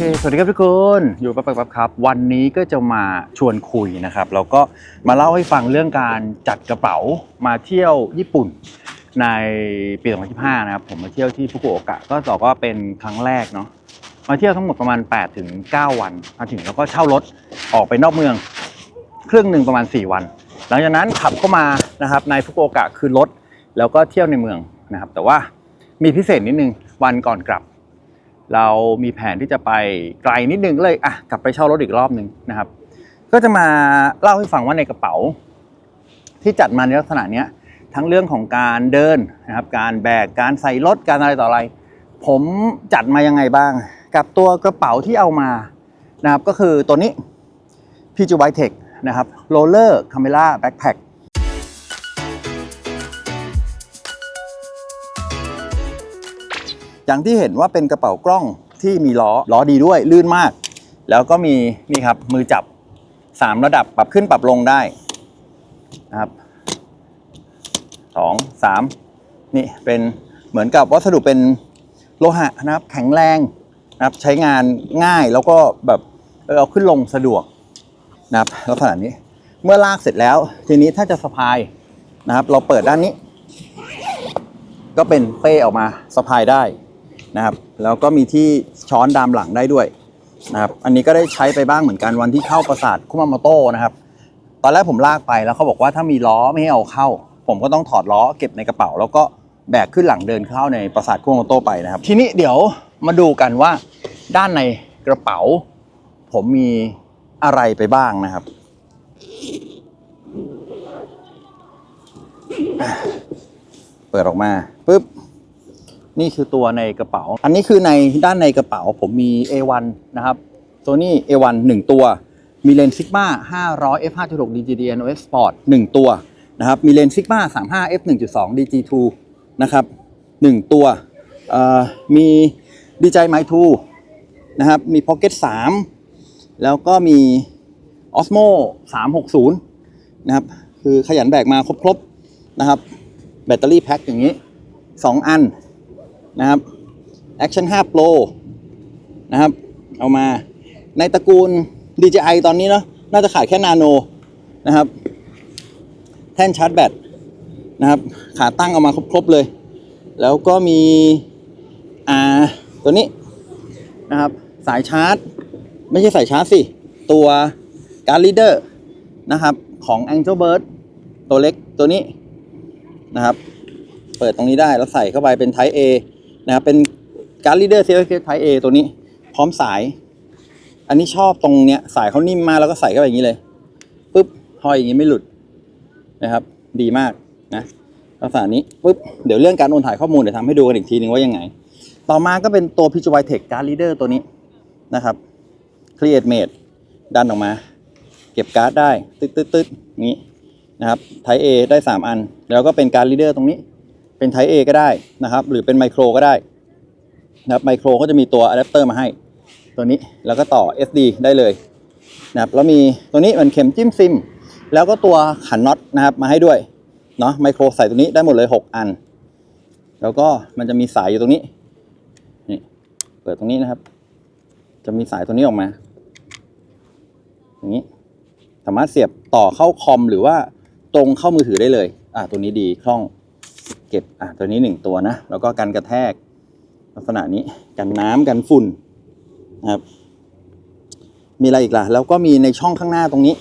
ค สวัสดีครับทุกคน อยู่ปั๊บปั๊บครับ วันนี้ก็จะมาชวนคุยนะครับ แล้วก็มาเล่าให้ฟังเรื่องการจัดกระเป๋ามาเที่ยวญี่ปุ่นในปี 2025 นะครับ ผมมาเที่ยวที่ฟุกุโอกะ ก็ต่อก็เป็นครั้งแรกเนาะ มาเที่ยวทั้งหมดประมาณ 8 ถึง 9 วัน มาถึงแล้วก็เช่ารถออกไปนอกเมือง เครื่องหนึ่งประมาณ 4 วัน หลังจากนั้นขับเข้ามานะครับในฟุกุโอกะคือรถ แล้วก็เที่ยวในเมืองนะครับ แต่ว่ามีพิเศษนิดนึง วันก่อนกลับ เรามีแผนที่จะไปไกลนิดนึงเลยอะกลับไปเช่ารถอีกรอบหนึ่งนะครับ ก็จะมาเล่าให้ฟังว่าในกระเป๋า ที่จัดมาในลักษณะเนี้ยทั้งเรื่องของการเดินนะครับ การแบกการใส่รถการอะไรต่ออะไร ผมจัดมายังไงบ้าง กับตัวกระเป๋าที่เอามานะครับ ก็คือตัวนี้พีจูไบเทคนะครับโรล อร์คาเมล่าแบ็คแพคอย่างที่เห็นว่าเป็นกระเป๋ากล้องที่มีล้อล้อดีด้วยลื่นมาก แล้วก็มีนี่ครับมือจับ 3 ระดับปรับขึ้นปรับลงได้นะครับสองสามนี่เป็นเหมือนกับวัสดุเป็นโลหะนะครับ แข็งแรงนะครับใช้งานง่ายแล้วก็แบบเออเอาขึ้นลงสะดวกนะครับลักษณะนี้เมื่อลากเสร็จแล้ว ทีนี้ถ้าจะสะพายนะครับ เราเปิดด้านนี้ ก็เป็นเป้ออกมาสะพายได้ นะครับ แล้วก็มีที่ช้อนดามหลังได้ด้วยนะครับอันนี้ก็ได้ใช้ไปบ้างเหมือนกันวันที่เข้าปราสาทคุมาโมโต้นะครับ ตอนแรกผมลากไปแล้วเขาบอกว่าถ้ามีล้อไม่ให้เอาเข้า ผมก็ต้องถอดล้อเก็บในกระเป๋า แล้วก็แบกขึ้นหลังเดินเข้าในปราสาทคุมาโมโต้ไปนะครับ ทีนี้เดี๋ยวมาดูกันว่าด้านในกระเป๋า ผมมีอะไรไปบ้างนะครับ เปิดออกมาปุ๊บ นี่คือตัวในกระเป๋า อันนี้คือในด้านในกระเป๋าผมมี A1 นะครับตัวนี้ A1 1 ตัว มีเลนส์ซิกมา500 f 5.6 DGD NOS Sport 1 ตัวนะครับมีเลนส์ซิกมา35 f 1.2 DG2 นะครับ1 ตัวเอ่อมี DJI My 2นะครับมี Pocket 3 แล้วก็มี Osmo 360 นะครับ คือขยันแบกมาครบๆนะครับ แบตเตอรี่แพ็คอย่างนี้ 2 อัน นะครับ Action 5 Pro นะครับ เอามาในตระกูล DJI ตอนนี้เนาะน่าจะขายแค่นาโนนะครับ แท่นชาร์จแบตนะครับ ขาตั้งเอามาครบๆเลย แล้วก็มีอ่าตัวนี้นะครับ สายชาร์จ ไม่ใช่สายชาร์จสิ ตัวการ์ดลีเดอร์นะครับ ของ Angel Bird ตัวเล็กตัวนี้นะครับ เปิดตรงนี้ได้แล้วใส่เข้าไปเป็น Type A นะครับเป็นการ์ดลีเดอร์เซลล์ Type A ตัวนี้ พร้อมสาย อันนี้ชอบตรงเนี้ยสายเขานิ่มมากแล้วก็ใส่เข้าไปอย่างนี้เลยปุ๊บห้อยอย่างนี้ไม่หลุดนะครับ ดีมากนะลักษณะนี้ปุ๊บเดี๋ยวเรื่องการโอนถ่ายข้อมูลเดี๋ยวทำให้ดูกันอีกทีนึงว่ายังไง ต่อมาก็เป็นตัว p g y Tech Card Reader ตัวนี้นะครับ Create Made ดันออกมา เก็บการ์ดได้ ตึ๊ดตึ๊ดตึ๊ดนี้นะครับ Type A ได้ 3 อัน แล้วก็เป็นการ์ด Reader ตรงนี้ เป็น Type A ก็ได้นะครับ หรือเป็นไมโครก็ได้นะครับไมโครก็จะมีตัวอะแดปเตอร์มาให้ ตัวนี้แล้วก็ต่อ SD ได้เลยนะครับแล้วมีตัวนี้มันเข็มจิ้มซิม แล้วก็ตัวขันน็อตนะครับมาให้ด้วยเนาะไมโครใส่ตัวนี้ได้หมดเลย 6 อัน แล้วก็มันจะมีสายอยู่ตรงนี้นี่เปิดตรงนี้นะครับ จะมีสายตัวนี้ออกมา อย่างนี้ สามารถเสียบต่อเข้าคอมหรือว่าตรงเข้ามือถือได้เลย อ่าตัวนี้ดีคล่อง เก็บอะตัวนี้หนึ่งตัวนะ แล้วก็กันกระแทกลักษณะนี้กันน้ำกันฝุ่นนะครับมีอะไรอีกล่ะ แล้วก็มีในช่องข้างหน้าตรงนี้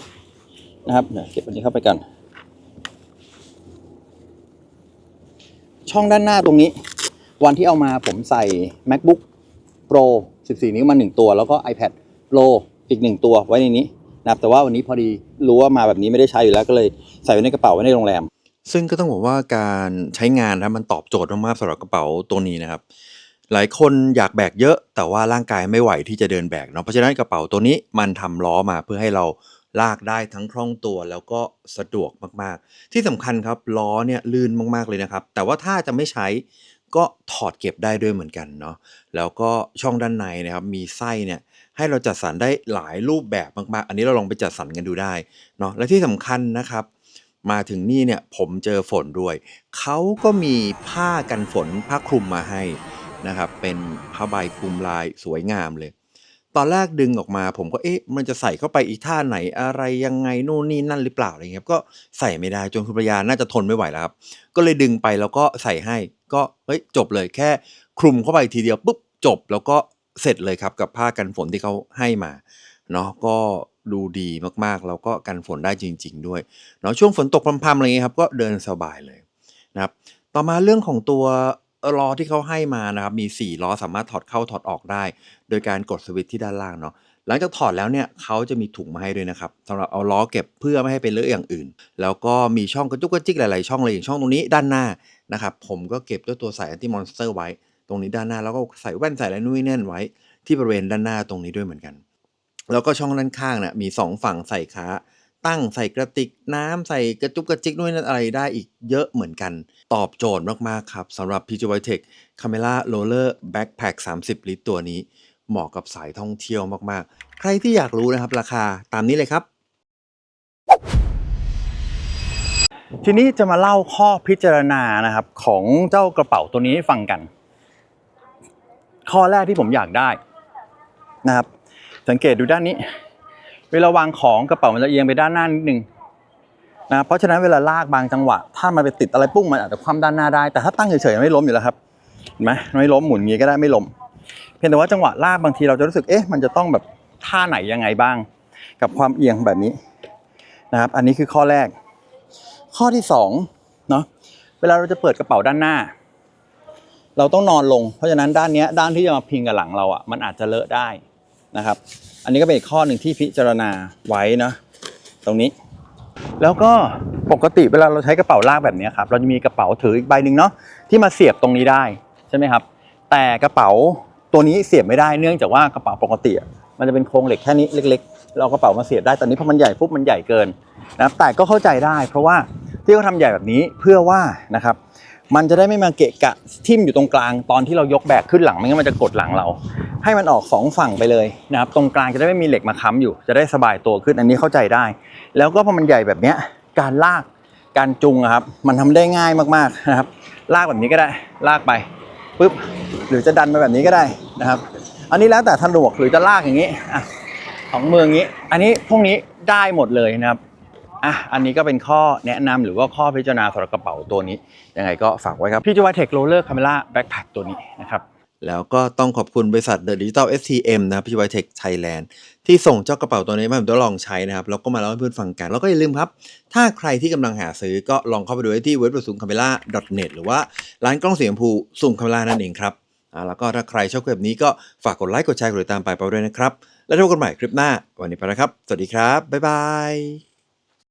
นะครับเดี๋ยวเก็บอันนี้เข้าไปกันช่องด้านหน้าตรงนี้ วันที่เอามาผมใส่ macbook pro 14 นิ้วมา 1 ตัว แล้วก็ ipad pro อีก 1 ตัวไว้ในนี้นะครับแต่ว่าวันนี้พอดีรู้ว่ามาแบบนี้ไม่ได้ใช้อยู่แล้วก็เลยใส่ไว้ในกระเป๋าไว้ในโรงแรม ซึ่งก็ต้องบอกว่าการใช้งานนะมันตอบโจทย์มากๆสำหรับกระเป๋าตัวนี้นะครับ หลายคนอยากแบกเยอะ แต่ว่าร่างกายไม่ไหวที่จะเดินแบกเนาะเพราะฉะนั้นกระเป๋าตัวนี้มันทำล้อมาเพื่อให้เราลากได้ทั้งคล่องตัวแล้วก็สะดวกมากๆ ที่สำคัญครับล้อเนี่ยลื่นมากๆเลยนะครับ แต่ว่าถ้าจะไม่ใช้ก็ถอดเก็บได้ด้วยเหมือนกันเนาะแล้วก็ช่องด้านในนะครับมีไส้เนี่ยให้เราจัดสรรได้หลายรูปแบบมากๆ อันนี้เราลองไปจัดสรรกันดูได้เนาะและที่สำคัญนะครับ มาถึงนี่เนี่ยผมเจอฝนด้วย เขาก็มีผ้ากันฝนผ้าคลุมมาให้นะครับ เป็นผ้าใบคลุมลายสวยงามเลย ตอนแรกดึงออกมา ผมก็เอ๊ะมันจะใส่เข้าไปอีท่าไหนอะไรยังไงนู่นนี่นั่นหรือเปล่าอะไรเงี้ยครับก็ใส่ไม่ได้จนคุณภรรยาน่าจะทนไม่ไหวแล้วครับ ก็เลยดึงไปแล้วก็ใส่ให้ ก็เฮ้ยจบเลยแค่คลุมเข้าไปทีเดียวปุ๊บจบแล้วก็เสร็จเลยครับกับผ้ากันฝนที่เขาให้มาเนาะก็ ดูดีมากๆ แล้วก็กันฝนได้จริง ๆ ด้วยเนาะช่วงฝนตกพรำๆอะไรเงี้ยครับก็เดินสบายเลยนะครับต่อมาเรื่องของตัวล้อที่เขาให้มานะครับมี 4 ล้อสามารถถอดเข้าถอดออกได้ โดยการกดสวิตช์ที่ด้านล่างเนาะหลังจากถอดแล้วเนี่ยเขาจะมีถุงมาให้ด้วยนะครับสำหรับเอาล้อเก็บเพื่อไม่ให้เป็นเลอะอย่างอื่น แล้วก็มีช่องกระจุกกระจิกหลายๆช่องเลยอย่างช่องตรงนี้ด้านหน้านะครับผมก็เก็บด้วยตัวสายแอนตี้มอนสเตอร์ไว้ ตรงนี้ด้านหน้าแล้วก็ใส่แว่นใส่อะไรนู่นนนั่นไว้ ที่บริเวณด้านหน้าตรงนี้ด้วยเหมือนกัน แล้วก็ช่องด้านข้างเนี่ยมี 2 ฝั่งใส่ขาตั้งใส่กระติกน้ำใส่กระจุกกระจิกนู่นนั่นอะไรได้อีกเยอะเหมือนกัน ตอบโจทย์มากๆครับสำหรับ PG v i t e c Camera Roller Backpack 30 ลิตรตัวนี้ เหมาะกับสายท่องเที่ยวมากๆ ใครที่อยากรู้นะครับราคาตามนี้เลยครับ ทีนี้จะมาเล่าข้อพิจารณานะครับ ของเจ้ากระเป๋าตัวนี้ให้ฟังกัน ข้อแรกที่ผมอยากได้นะครับ สังเกตดูด้านนี้ เวลาวางของกระเป๋ามันจะเอียงไปด้านหน้านิดนึงนะครับเพราะฉะนั้นเวลาลากบางจังหวะ ถ้ามันไปติดอะไรปุ้งมันอาจจะคว่ำด้านหน้าได้ แต่ถ้าตั้งเฉยๆไม่ล้มอยู่แล้วครับเห็นไหมไม่ล้มหมุนงี้ก็ได้ไม่ล้มเพียงแต่ว่าจังหวะลากบางทีเราจะรู้สึกเอ๊ะมันจะต้องแบบท่าไหนยังไงบ้าง กับความเอียงแบบนี้นะครับ อันนี้คือข้อแรก ข้อที่สองเนาะเวลาเราจะเปิดกระเป๋าด้านหน้า เราต้องนอนลง เพราะฉะนั้นด้านนี้ด้านที่จะมาพิงกับหลังเราอะมันอาจจะเลอะได้ นะครับ อันนี้ก็เป็นอีกข้อหนึ่งที่พิจารณาไว้นะตรงนี้ แล้วก็ปกติเวลาเราใช้กระเป๋าลากแบบนี้ครับเราจะมีกระเป๋าถืออีกใบหนึ่งเนาะที่มาเสียบตรงนี้ได้ใช่ไหมครับ แต่กระเป๋าตัวนี้เสียบไม่ได้เนื่องจากว่ากระเป๋าปกติมันจะเป็นโครงเหล็กแค่นี้เล็ก ๆ เรากระเป๋ามาเสียบได้ตอนนี้พอมันใหญ่ปุ๊บมันใหญ่เกินนะครับแต่ก็เข้าใจได้ เพราะว่าที่เขาทำใหญ่แบบนี้เพื่อว่านะครับ มันจะได้ไม่มาเกะกะทิ่มอยู่ตรงกลางตอนที่เรายกแบกขึ้นหลังไม่งั้นมันจะกดหลังเรา ให้มันออกสองฝั่งไปเลยนะครับตรงกลางจะได้ไม่มีเหล็กมาค้ำอยู่ จะได้สบายตัวขึ้นอันนี้เข้าใจได้ แล้วก็พอมันใหญ่แบบเนี้ยการลากการจุงครับมันทำได้ง่ายมากๆนะครับ ลากแบบนี้ก็ได้ลากไปปุ๊บหรือจะดันไปแบบนี้ก็ได้นะครับ อันนี้แล้วแต่ถนวกหรือจะลากอย่างนี้อะของมืออย่างนี้ อันนี้พวกนี้ได้หมดเลยนะครับ อะอันนี้ก็เป็นข้อแนะนำหรือว่าข้อพิจารณาสำหรับกระเป๋าตัวนี้ ยังไงก็ฝากไว้ครับ พี่จวาเทคโรลเลอร์คาเมล่าแบ็คแพคตัวนี้นะครับแล้วก็ต้องขอบคุณบริษัท The Digital STM นะครับพิวไทคไทยแลนด์ที่ส่งเจ้ากระเป๋าตัวนี้มาให้ผมทดลองใช้นะครับ แล้วก็มาเล่าให้เพื่อนฟังกัน แล้วก็อย่าลืมครับ ถ้าใครที่กำลังหาซื้อก็ลองเข้าไปดูได้ที่เว็บซูมคาเมล่า .net หรือว่าร้านกล้องเสีชมพูซูมคาเมล่านั่นเองครับอ่าแล้วก็ถ้าใครชอบคลิปนี้ก็ฝากกดไลค์กดแชร์กดติดตามไปไปด้วยนะครับ แล้วพบกันใหม่คลิปหน้า วันนี้ไปแล้วครับ สวัสดีครับบ๊ายบาย